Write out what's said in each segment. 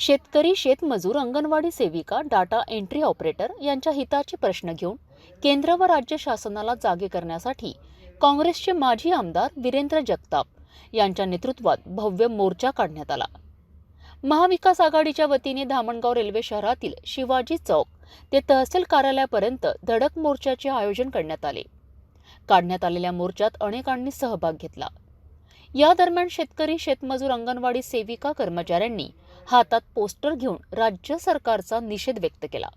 शेतकरी शेतमजूर अंगणवाडी सेविका डाटा एंट्री ऑपरेटर यांच्या हिताचे प्रश्न घेऊन केंद्र व राज्य शासनाला जागे करण्यासाठी काँग्रेसचे माजी आमदार वीरेंद्र जगताप यांच्या नेतृत्वात भव्य मोर्चा काढण्यात आला. महाविकास आघाडीच्या वतीने धामणगाव रेल्वे शहरातील शिवाजी चौक ते तहसील कार्यालयापर्यंत धडक मोर्चाचे आयोजन करण्यात आले. काढण्यात आलेल्या मोर्चात अनेकांनी सहभाग घेतला. या दरम्यान शेतकरी शेतमजूर अंगणवाडी सेविका कर्मचाऱ्यांनी हातात पोस्टर घेऊन राज्य सरकारचा निषेध व्यक्त केला.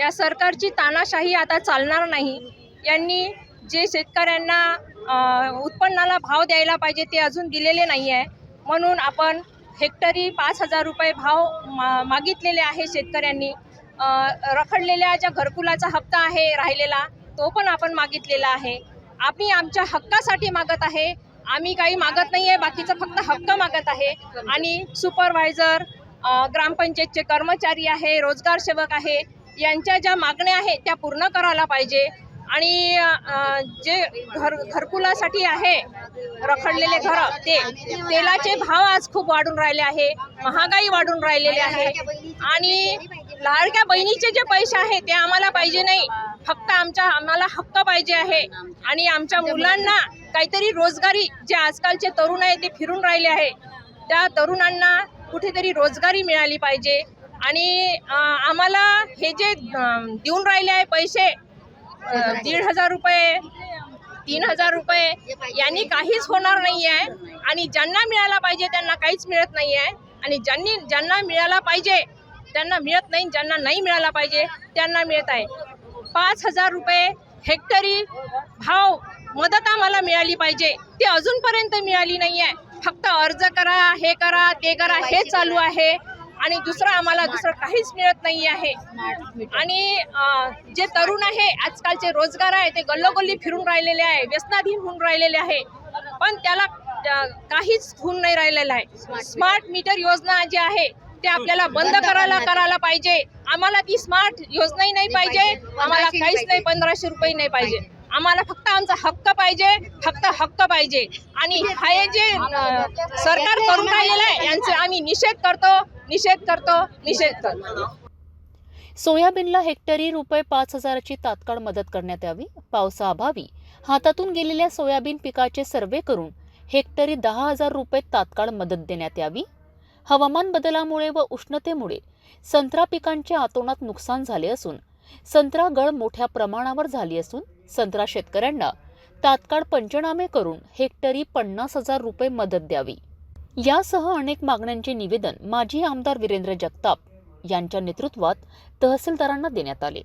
या सरकारची तानाशाही आता चालणार नाही. यांनी जे शेतकऱ्यांना उत्पन्नाला भाव द्यायला पाहिजे ते अजून दिलेले नाही आहे म्हणून आपण हेक्टरी पाच हजार रुपये भाव मा मागितलेले आहे शेतकऱ्यांनी. रखडलेल्या ज्या घरकुलाचा हप्ता आहे राहिलेला तो पण आपण मागितलेला आहे. आम्ही आमच्या हक्कासाठी मागत आहे. आम्ही काही मागत नाही आहे बाकीचं फक्त हक्क मागत आहे. आणि सुपरवायझर ग्रामपंचायतचे कर्मचारी आहे रोजगार सेवक आहे यांच्या ज्या मागण्या आहेत त्या पूर्ण करायला पाहिजे. आणि जे घर घरकुलासाठी आहे रखडलेले घर ते तेलाचे भाव आज खूप वाढून राहिले आहे महागाई वाढून राहिलेली आहे. आणि लाडक्या बहिणीचे जे पैसे आहे ते आम्हाला पाहिजे नाही. फक्त आमच्या आम्हाला हक्क पाहिजे आहे. आणि आमच्या मुलांना काहीतरी रोजगारी जे आजकालचे तरुण आहे ते फिरून राहिले आहे. त्या तरुणांना कुठेतरी रोजगारी मिळाली पाहिजे. आणि आम्हाला हे जे देऊन राहिले आहे पैसे दीड हजार रुपये तीन हजार रुपये यांनी काहीच होणार नाही आहे. आणि ज्यांना मिळायला पाहिजे त्यांना काहीच मिळत नाही आहे. आणि ज्यांनी ज्यांना मिळायला पाहिजे त्यांना मिळत नाही ज्यांना नाही मिळाला पाहिजे त्यांना मिळत आहे. पाच हजार रुपये हेक्टरी भाव मदत आम्हाला मिळाली पाहिजे. ती अजूनपर्यंत मिळाली नाही आहे फक्त अर्ज करा हे करा ते करा हे चालू आहे. आणि दुसरं आम्हाला दुसरं काहीच मिळत नाही आहे. आणि जे तरुण आहे आजकालचे रोजगार आहे ते गल्लोगल्ली फिरून राहिलेले आहे व्यसनाधीन होऊन राहिलेले आहे. पण त्याला काहीच होऊन नाही राहिलेलं आहे. स्मार्ट मीटर योजना जी आहे ते आपल्याला बंद करायला करायला पाहिजे. आम्हाला ती स्मार्ट योजनाही नाही पाहिजे. आम्हाला काहीच नाही पंधराशे रुपये नाही पाहिजे. आम्हाला फक्त आमचा हक्क पाहिजे फक्त हक्क पाहिजे. आणि हे जे सरकार करून राहिलेलं आहे यांचा आम्ही निषेध करतो निषेध करतो निषेध करतो. सोयाबीनला हेक्टरी रुपये पाच हजाराची तात्काळ मदत करण्यात यावी पावसाअभावी हातातून गेलेल्या सोयाबीन पिकाचे सर्वे करून हेक्टरी दहा हजार रुपये तात्काळ मदत देण्यात यावी. हवामान बदलामुळे व उष्णतेमुळे संत्रा पिकांचे आतोनात नुकसान झाले असून संत्रा गळ मोठ्या प्रमाणावर झाली असून संत्रा शेतकऱ्यांना तात्काळ पंचनामे करून हेक्टरी पन्नास हजार रुपये मदत द्यावी. यासह अनेक मागण्यांचे निवेदन माजी आमदार वीरेंद्र जगताप यांच्या नेतृत्वात तहसीलदारांना देण्यात आले.